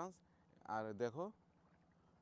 Entrance আর দেখো,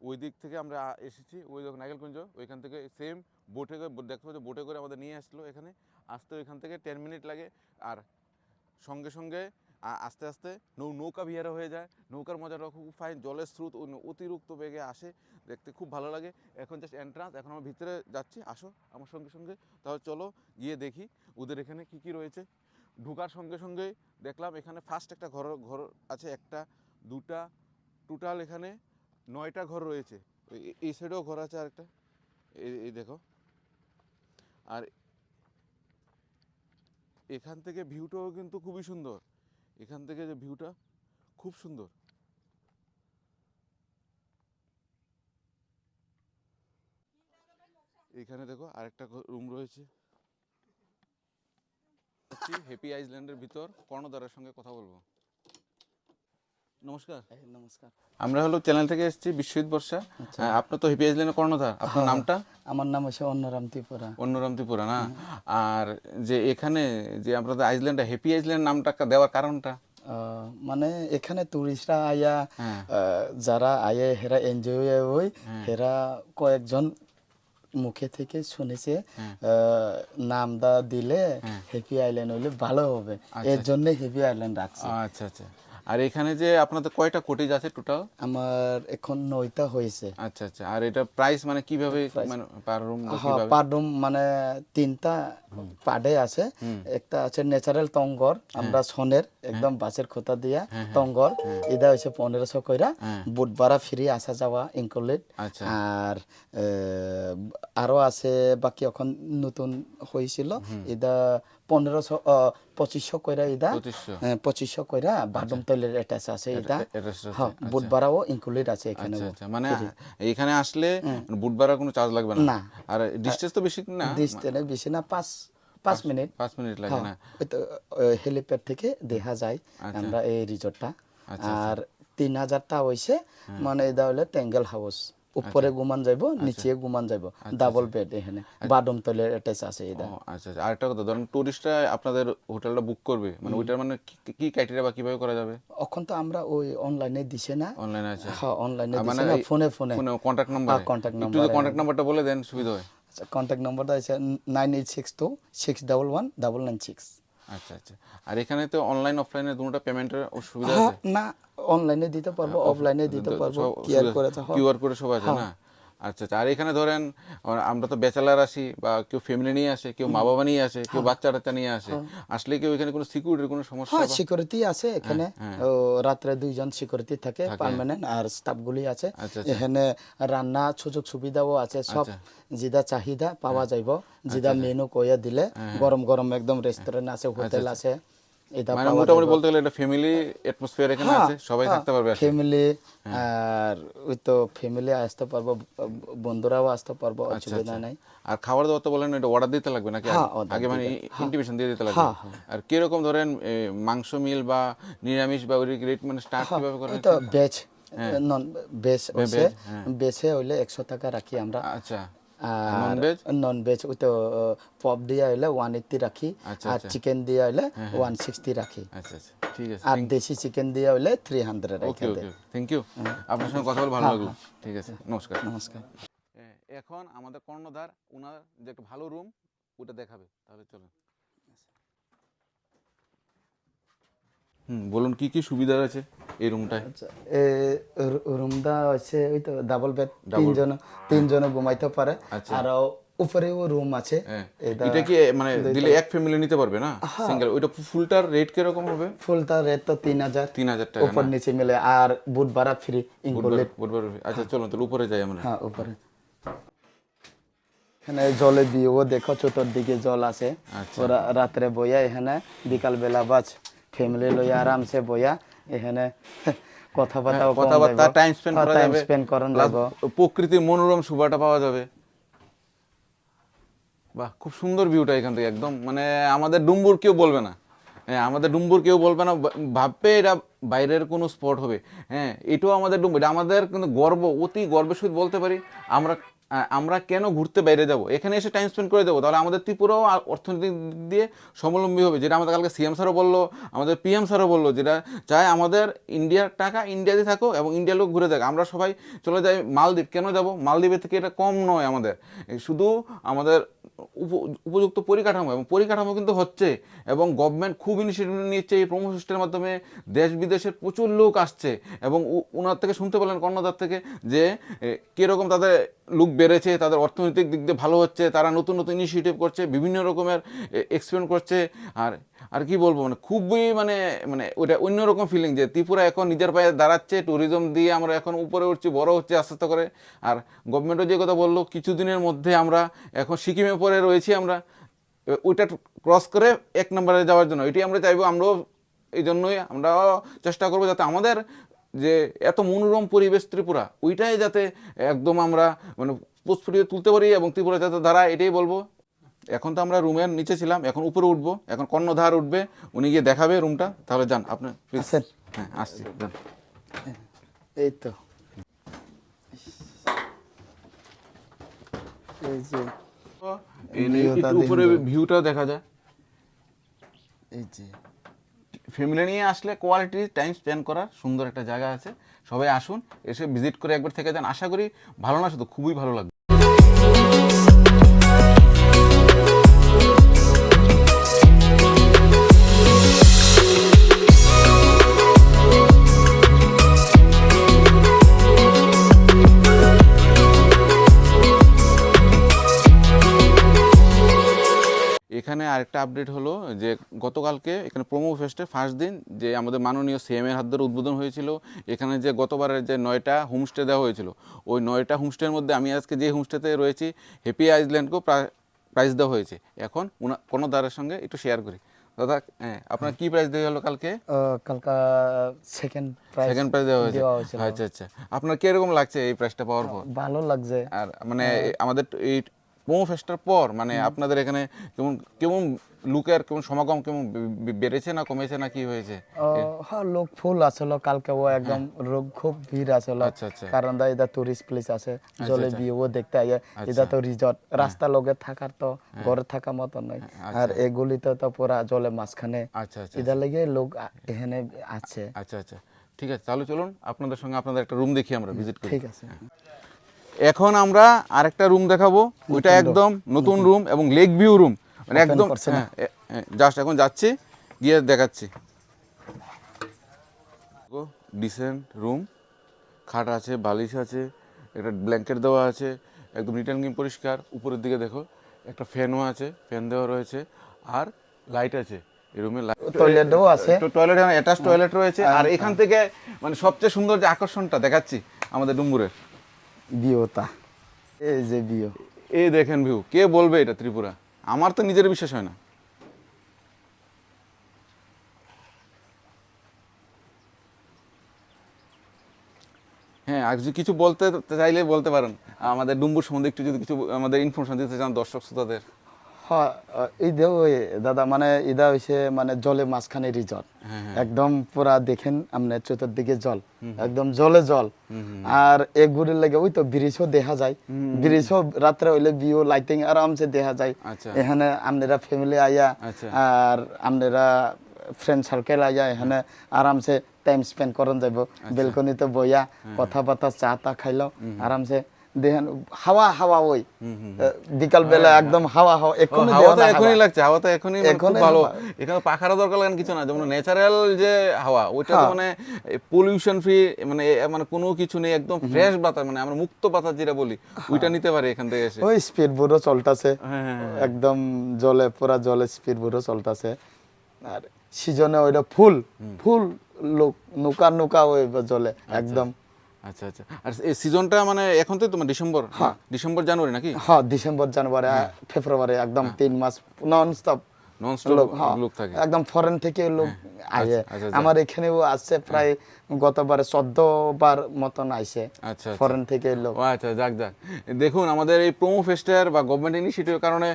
ওই দিক থেকে আমরা এসেছি, ওই দেখো নাইকেলকুঞ্জ ওইখান থেকে সেম বোটে করে দেখো যে বোটে করে আমাদের নিয়ে আসলো এখানে। আসতে ওইখান থেকে টেন মিনিট লাগে, আর সঙ্গে সঙ্গে আস্তে আস্তে নৌ নৌকা বিহারে হয়ে যায়। নৌকার মজাটা খুব ফাইন জলের স্রোত অতিরিক্ত বেগে আসে, দেখতে খুব ভালো লাগে। এখন জাস্ট এন্ট্রান্স এখন আমরা ভিতরে যাচ্ছি, আসো আমার সঙ্গে সঙ্গে। তাহলে চলো গিয়ে দেখি ওদের এখানে কি কি রয়েছে। ঢুকার সঙ্গে সঙ্গে দেখলাম এখানে ফার্স্ট একটা ঘর ঘর আছে, একটা, দুটা টোটাল এখানে নয়টা ঘর রয়েছে। এই- সাইডেও ঘর আছে আরেকটা। এই দেখো। আর এখান থেকে ভিউটাও কিন্তু খুবই সুন্দর। এখান থেকে যে ভিউটা, খুব সুন্দর। এখানে দেখো আরেকটা রুম রয়েছে। হ্যাপি আইল্যান্ডের ভিতর কর্ণধারের সঙ্গে কথা বলব। নমস্কার। নমস্কার। আমরা হলো চ্যানেল থেকে এসেছি বিশ্বজিৎ বর্ষা। হ্যাঁ, আপনার তো হ্যাপি আইল্যান্ডের কর্ণধার? আপনার নামটা? আমার নাম হচ্ছে অন্নরাম ত্রিপুরা। অন্যরাম ত্রিপুরা না আর যে এখানে যে আপনাদের আইল্যান্ডে হ্যাপি আইল্যান্ড নামটা দেওয়ার কারণটা? মানে এখানে টুরিস্টরা আয়া হ্যাঁ। যারা আয়ে হেরা এনজয় হই হেরা কয়েকজন মুখে থেকে শুনেছে হ্যাঁ। আহ, নামটা দিলে হ্যাপি আইল্যান্ড হইলে ভালো হবে। এর জন্য হ্যাপি আইল্যান্ড রাখছি। আচ্ছা আচ্ছা। আর এখানে যে আপনাদের কয়টা কোটেজ আছে টোটাল আমার এখন নয়টা হয়েছে। আচ্ছা আচ্ছা। আর এটা প্রাইস মানে কীভাবে মানে পার রুম কীভাবে? পার রুম মানে তিনটা পাডে আছে। একটা আছে ন্যাচারাল টঙ্গর আমরা সনের একদম বাসের খোতা দিয়া টঙ্গর এটা হচ্ছে পনেরোশো কইরা বুট ভাড়া ফ্রি আসা যাওয়া ইনক্লুড আচ্ছা। আর আরও আছে বাকি এখন নতুন হয়েছিল এটা পনেরোশো পঁচিশশো কইরা এটা পঁচিশশো। হ্যাঁ, পঁচিশশো কইরা বাথরুম টয়লেট অ্যাটাচ আছে এটা। হ্যাঁ বুট ভাড়াও ইনক্লুড আছে এখানে আচ্ছা আচ্ছা মানে এখানে আসলে বুট ভাড়ার কোনো চার্জ লাগবে না। আর ডিস্টেন্স তো বেশি না? ডিস্টেন্স বেশি না পাঁচ পাঁচ মিনিট পাঁচ মিনিট লাগে না? হেলিপ্যাড থেকে দেখা যায় আমরা এই রিসোর্টটা আচ্ছা, আর তিন হাজারটা হয়েছে মানে এটা হলো ট্যাঙ্গেল হাউস উপরে ঘুমান যাইব নিচে ঘুমান যাইব। ডাবল বেড এখানে বাথরুম টয়লেট অ্যাটাচ আছে এটা আচ্ছা আচ্ছা। আরেকটা কথা ধরেন টুরিস্টরা আপনাদের হোটেলটা বুক করবে মানে ওইটার মানে কি- ক্রাইটেরিয়া বা কীভাবে করা যাবে? এখন তো আমরা ওই অনলাইনে দিছে না। অনলাইনে আছে। হ্যাঁ অনলাইনে আচ্ছা। মানে দিছে না ফোনে ফোনে। ফোনে কন্ট্যাক্ট নাম্বার হ্যাঁ, contact একটু যদি কন্ট্যাক্ট নাম্বারটা বলে দেন সুবিধা হয়। আচ্ছা কন্টাক্ট নাম্বারটা আছে nine eight six two six double one double nine six আচ্ছা আচ্ছা। আর এখানে তো অনলাইন অফলাইনে দুটোটা পেমেন্টের সুবিধা হ্যাঁ আছে? না অনলাইনে দিতে পারব অফলাইনে দিতে পারব কিয়ার করে তো হ্যাঁ। কিউআর করে সব আছে না? আচ্ছা আচ্ছা আর এখানে ধরেন আমরা তো ব্যাচেলার আসি বা কেউ ফ্যামিলি নিয়ে আসে কেউ মা বাবা নিয়ে আসে কেউ বাচ্চা টাচ্চা নিয়ে আসে আসলে কেউ এখানে কোনো সিকিউরিটির কোনো সমস্যা হ্যাঁ সিকিউরিটি আছে এখানে। রাত্রে দুইজন সিকিউরিটি থাকে পার্মানেন্ট আর স্টাফ গুলি আছে। আচ্ছা, এখানে রান্না সুযোগ সুবিধাও আছে সব যেটা চাহিদা পাওয়া যাইব যেটা মেনু কইয়া দিলে গরম গরম একদম রেস্টুরেন্ট আছে হোটেল আছে। এটা মানে মোটামুটি বলতে গেলে এটা ফ্যামিলি অ্যাটমসফিয়ার এখানে আছে সবাই থাকতে পারবে ফ্যামিলি আর ওই তো ফ্যামিলি আসতে পারব বন্ধুরাও আসতে পারব অসুবিধা নাই। আর খাবার দাবার তো বলেন এটা অর্ডার দিতে লাগবে নাকি? আগে? হ্যাঁ, আগে মানে ইন্টিমেশন দিয়ে দিতে লাগবে। আর কীরকম ধরেন মাংস মিল বা নিরামিষ বা ওই রেট মানে স্টার্ট কীভাবে করেন তো ভেজ নন হ্যাঁ। ভেজে হইলে একশো টাকা রাখি আমরা। আচ্ছা। আর Non-veg? নন ভেজ ওই তো পপ দিয়া হইলে ওয়ান এইটটি রাখি আচ্ছা, আর চিকেন দিয়া হইলে ওয়ান সিক্সটি রাখি আচ্ছা আচ্ছা। ঠিক আছে। আর দেশি চিকেন দিয়া হইলে three hundred okay okay thank you আপনার সঙ্গে কথা বলে ভালো লাগল। ঠিক আছে। নমস্কার। নমস্কার। এখন আমাদের কর্ণধার ওনার যে একটা ভালো রুম ওটা দেখাবে। তাহলে চলুন। হুম বলুন কি কি সুবিধা আছে এই রুমটায় আচ্ছা রুমটা হচ্ছে ওই তো ডাবল বেড তিনজন তিনজন ঘুমাইতে পারে। আর উপরেও রুম আছে। আচ্ছা। হ্যাঁ। এটা কি মানে দিলে এক ফ্যামিলি নিতে পারবে না? সিঙ্গেল ওইটা ফুলটার রেট কীরকম হবে? ফুলটা রেট তো তিন হাজার। তিন হাজার টাকা উপর নিচে মিলে আর বুট ভাড়া ফ্রি ইনক্লুডেড বুধবার আচ্ছা চলুন তাহলে উপরে যাই আমরা। হ্যাঁ উপরে। এখানে জলে দিয়েও দেখো চতুর্দিকে জল আছে। আচ্ছা। ওরা রাত্রে বইয়া এখানে বিকাল বেলা বাজ ফ্যামিলি লইয়া আরামসে বইয়া এখানে কথাবার্তা কথাবার্তা টাইম স্পেন্ড করা যাবে। স্পেন্ড করন Plus প্রকৃতির মনোরম শোভাটা পাওয়া যাবে। বাহ খুব সুন্দর ভিউটা এখান থেকে একদম। মানে আমাদের ডুম্বুর কেউ বলবে না। হ্যাঁ আমাদের ডুম্বুর কেউ বলবে না ভাববে এটা বাইরের কোনো স্পট হবে। হ্যাঁ এটাও আমাদের ডুম্বুর আমাদের কিন্তু গর্ব অতি গর্বের সহিত বলতে পারি। আমরা আমরা কেন ঘুরতে বাইরে যাব? এখানে এসে টাইম স্পেন্ড করে দেবো। তাহলে আমাদের ত্রিপুরাও অর্থনৈতিক দিক দিয়ে স্বাবলম্বী হবে। যেটা আমাদের কালকে সিএম স্যারও বলল, আমাদের পিএম স্যারও বলল, যেটা চায় আমাদের ইন্ডিয়ার টাকা ইন্ডিয়াতে থাকো এবং ইন্ডিয়ার লোক ঘুরে থাকো আমরা সবাই চলে যাই মালদ্বীপ। কেন যাব? মালদ্বীপের থেকে এটা কম নয় আমাদের। শুধু আমাদের উপযুক্ত পরিকাঠামো এবং পরিকাঠামো কিন্তু হচ্ছে এবং গভর্নমেন্ট খুব ইনিশিয়েটিভ নিচ্ছে এই প্রোমো সিস্টেমের মাধ্যমে দেশ বিদেশের প্রচুর লোক আসছে এবং ওনার থেকে শুনতে পেলেন কর্ণদার থেকে যে কীরকম তাদের লোক বেড়েছে, তাদের অর্থনৈতিক দিক দিয়ে ভালো হচ্ছে, তারা নতুন নতুন ইনিশিয়েটিভ করছে, বিভিন্ন রকমের এক্সপ্লেন করছে, আর আর কি বলব মানে খুবই মানে মানে ওটা অন্যরকম ফিলিং যে ত্রিপুরা এখন নিজের পায়ে দাঁড়াচ্ছে ট্যুরিজম দিয়ে আমরা এখন উপরে উঠছি, বড় হচ্ছে আস্তে আস্তে করে। আর গভর্নমেন্টও যে কথা বলল, কিছুদিনের মধ্যে আমরা এখন সিকিমে পরে রয়েছি আমরা। ওইটা ক্রস করে এক নম্বরে যাওয়ার জন্য। এটি আমরা চাইব, আমরাও এই জন্যই আমরাও চেষ্টা করব যাতে আমাদের যে এত মনোরম পরিবেশ ত্রিপুরা, ওইটাই যাতে একদম আমরা মানে প্রস্ফুটিত তুলতে পারি এবং ত্রিপুরা যাতে দাঁড়ায়, এটাই বলব। এখন তো আমরা রুমের নিচে ছিলাম এখন উপরে উঠবো এখন কর্ণধার উঠবে উনি গিয়ে দেখাবে রুমটা তাহলে যান আপনি প্লিজ হ্যাঁ আসছি যান। এই তো। এই যে ভিউটা উপরে। ভিউটাও দেখা যায়। এই যে। ফ্যামিলি নিয়ে আসলে কোয়ালিটি টাইম স্পেন্ড করার সুন্দর একটা জায়গা আছে। সবাই আসুন এসে ভিজিট করে একবার থেকে যান। আশা করি ভালো না শুধু খুবই ভালো লাগবে। আরেকটা আপডেট হলো যে গতকালকে এখানে প্রোমো ফেস্টের ফার্স্ট দিন যে আমাদের মাননীয় সিএম এর হাত ধরে উদ্বোধন হয়েছিল এখানে যে গতবারের যে নয়টা হোমস্টে দেওয়া হয়েছিল ওই নয়টা হোমস্টের মধ্যে আমি আজকে যে হোমস্টেতে রয়েছি হ্যাপি আইসল্যান্ডকেও প্রাইজ দেওয়া হয়েছে। এখন কোনো দ্বারের সঙ্গে একটু শেয়ার করি। দাদা হ্যাঁ আপনার কি প্রাইজ দেওয়া হলো কালকে? কালকা সেকেন্ড প্রাইজ সেকেন্ড প্রাইজ দেওয়া হয়েছে। আচ্ছা আচ্ছা। আপনার কীরকম লাগছে এই প্রাইজটা পাওয়ার পর? ভালো লাগছে। আর মানে আমাদের এই প্রোমো ফেস্টার পর মানে আপনাদের এখানে কেমন কেমন লুকের কেমন সমাগম কেমন বেড়েছে না কমেছে না কি হয়েছে? হ্যাঁ লোক ফুল আসলো কালকে ও একদম লোক খুব ভিড় আসলো। আচ্ছা, আচ্ছা। কারণ দা এটা টুরিস্ট প্লেস আছে জলে বিয়ে ও দেখতে আইয়ে এটা তো রিসর্ট রাস্তা লগে থাকার তো ঘরে থাকার মতো নয়। আর এগুলিতে তো পুরা জলে মাঝখানে। আচ্ছা আচ্ছা এটা লেগে লোক এখানে আছে। আচ্ছা আচ্ছা। ঠিক আছে তাহলে চলুন আপনাদের সঙ্গে আপনাদের একটা রুম দেখি আমরা ভিজিট করি। ঠিক আছে। এখন আমরা আরেকটা রুম দেখাবো। ওইটা একদম নতুন রুম এবং লেক ভিউ রুম মানে একদম হ্যাঁ জাস্ট এখন যাচ্ছি গিয়ে দেখাচ্ছি। ডিসেন্ট রুম খাট আছে বালিশ আছে একটা ব্ল্যাঙ্কেট দেওয়া আছে একদম রিটার্ন অ্যান্ড পরিষ্কার। উপরের দিকে দেখো একটা ফ্যানও আছে ফ্যান দেওয়া রয়েছে আর লাইট আছে। এই রুমে টয়লেটও আছে। টয়লেট অ্যাটাচ টয়লেট রয়েছে আর এখান থেকে মানে সবচেয়ে সুন্দর যে আকর্ষণটা দেখাচ্ছি আমাদের ডুম্বুরের বিওতা এই যে বিও দেখেন ভিউ, কে বলবে এটা ত্রিপুরা? আমার তো নিজের বিশ্বাস হয় না। হ্যাঁ আর কিছু বলতে চাইলে বলতে পারেন। আমাদের ডুম্বুর সম্বন্ধে একটু যদি কিছু, আমাদের ইনফরমেশন দিতে চান দর্শক শ্রোতাদের হ্যাঁ দাদা মানে ইদা হইছে মানে জলে মাঝখানে রিজর্ট একদম পুরা দেখেন আপনার চতুর্দিকে জল। একদম জলে জল। আর এগুলির লাগে ওই তো ব্রিজও দেখা যায়। ব্রিজও রাত্রে হইলে বিও লাইটিং আরামসে দেখা যায়। আচ্ছা। এখানে আপনারা ফ্যামিলি আইয়া আচ্ছা। আর আপনারা ফ্রেন্ড সার্কেল আইয়া এখানে আরামসে টাইম স্পেন্ড করন যাইব। আচ্ছা। বেলকনিতে বইয়া কথা বার্তা চা তা খাইলাও আরামসে দেখেন হাওয়া হাওয়া ওই। বিকাল বেলা একদম হাওয়া হাওয়া এক্ষুনি হাওয়া তো এখনই লাগছে হাওয়া তো এখনই এখনই ভালো। এখানে পাখারও দরকার লাগে কিছু না। যেমন ন্যাচারাল যে হাওয়া ওইটা হ্যাঁ। মানে পলিউশন ফ্রি মানে মানে কোনো কিছু নেই একদম ফ্রেশ বাতাস মানে আমরা মুক্ত বাতাস যেটা বলি ওইটা নিতে পারি এখান থেকে এসে। ওই স্পিড বোটও চলতেছে। হ্যাঁ, হ্যাঁ, হ্যাঁ। একদম জলে পুরা জলে স্পিড বোটও চলতেছে। আর সিজনে ওইটা ফুল ফুল লোক নৌকা নৌকা ওই জলে একদম। আচ্ছা আচ্ছা। আর এই সিজনটা মানে এখন তো তোমার ডিসেম্বর ডিসেম্বর জানুয়ারি নাকি? হ্যাঁ ডিসেম্বর জানুয়ারি ফেব্রুয়ারি একদম তিন মাস নন স্টপ নন স্টপ লোক হ্যাঁ, থাকে। একদম ফরেন থেকে লোক আইয়ে। আচ্ছা, আচ্ছা। আমার এখানেও আসছে প্রায় গতবার চোদ্দ বার মতন আইছে আচ্ছা আচ্ছা। ফরেন থেকে লোক। আচ্ছা যাক যাক। দেখুন আমাদের এই প্রোমো ফেস্টের বা গভর্নমেন্ট ইনিশিয়েটিভের কারণে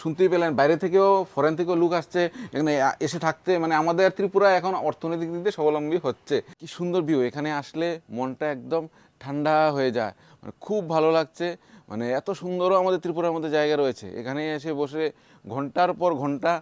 শুনতেই পেলেন বাইরে থেকেও ফরেন থেকেও লোক আসছে এখানে এসে থাকতে মানে আমাদের ত্রিপুরা এখন অর্থনৈতিক দিক দিয়ে স্বাবলম্বী হচ্ছে। কি সুন্দর ভিউ এখানে আসলে মনটা একদম ঠান্ডা হয়ে যায়। মানে খুব ভালো লাগছে মানে এত সুন্দরও আমাদের ত্রিপুরার মধ্যে জায়গা রয়েছে এখানে এসে বসে ঘণ্টার পর ঘণ্টা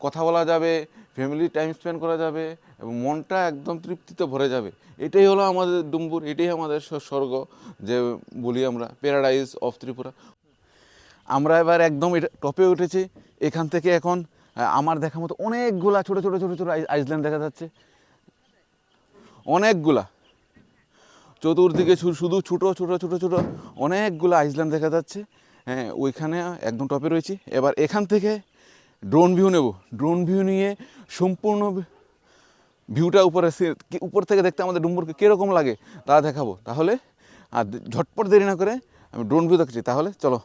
কথা বলা যাবে ফ্যামিলি টাইম স্পেন্ড করা যাবে এবং মনটা একদম তৃপ্তিতে ভরে যাবে এটাই হলো আমাদের ডুম্বুর এটাই আমাদের স্বর্গ যে বলি আমরা প্যারাডাইজ অফ ত্রিপুরা আমরা এবার একদম এটা টপে উঠেছি এখান থেকে এখন আমার দেখা মতো অনেকগুলা ছোটো ছোটো ছোটো ছোটো আইসল্যান্ড দেখা যাচ্ছে অনেকগুলা চতুর্দিকে শুধু ছোটো ছোটো ছোটো ছোটো অনেকগুলো আইসল্যান্ড দেখা যাচ্ছে। হ্যাঁ ওইখানে একদম টপে রয়েছি। এবার এখান থেকে ড্রোন ভিউ নেব। ড্রোন ভিউ নিয়ে সম্পূর্ণ ভিউটা উপরে উপর থেকে দেখতে আমাদের ডুম্বুরকে কীরকম লাগে তা দেখাবো। তাহলে আর ঝটপট দেরি না করে আমি ড্রোন ভিউ দেখছি। তাহলে চলো।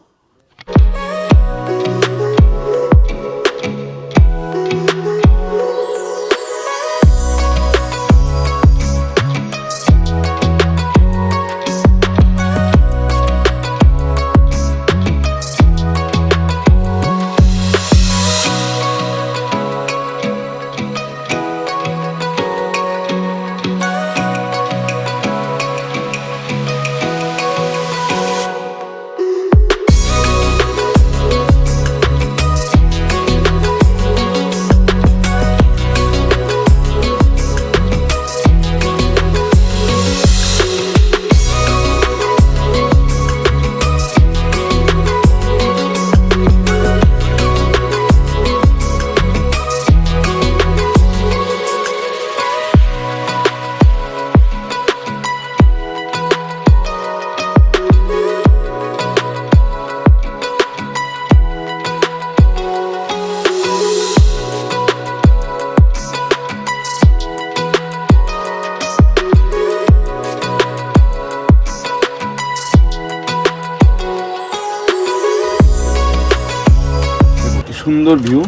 সুন্দর ভিউ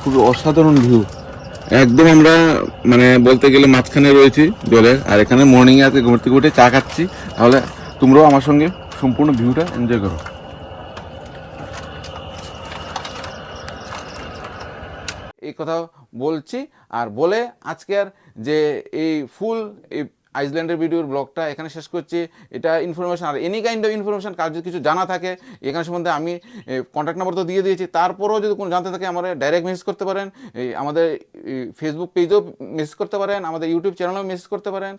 খুবই অসাধারণ ভিউ একদম আমরা মানে বলতে গেলে মাঝখানে রয়েছি জলের, আর এখানে মর্নিং এ আজকে ঘুরতে থেকে চা খাচ্ছি। তাহলে তোমরাও আমার সঙ্গে সম্পূর্ণ ভিউটা এনজয় করো। এই কথা বলছি, আর বলে আজকের যে এই ফুল, এই আইসল্যান্ডের ভিডিওর ব্লগটা এখানে শেষ করছি। এটা ইনফরমেশন আর এনি কাইন্ড অফ ইনফরমেশন কার যদি কিছু জানা থাকে, এখানে সম্বন্ধে আমি কন্ট্যাক্ট নাম্বার তো দিয়ে দিয়েছি। তারপরেও যদি কোনো জানতে থাকে, আমার ডাইরেক্ট মেসেজ করতে পারেন। আমাদের ফেসবুক পেজেও মেসেজ করতে পারেন, আমাদের ইউটিউব চ্যানেলেও মেসেজ করতে পারেন।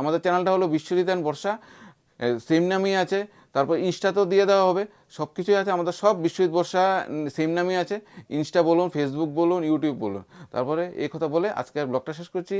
আমাদের চ্যানেলটা হলো বিশ্বজিৎ বর্ষা। সেম নামই আছে। তারপর ইনস্টাতেও দিয়ে দেওয়া হবে। সব কিছুই আছে। আমাদের সব বিশ্বজিৎ, বর্ষা সেম নামই আছে। ইনস্টা বলুন ফেসবুক বলুন ইউটিউব বলুন। তারপরে এই কথা বলে আজকের ব্লগটা শেষ করছি।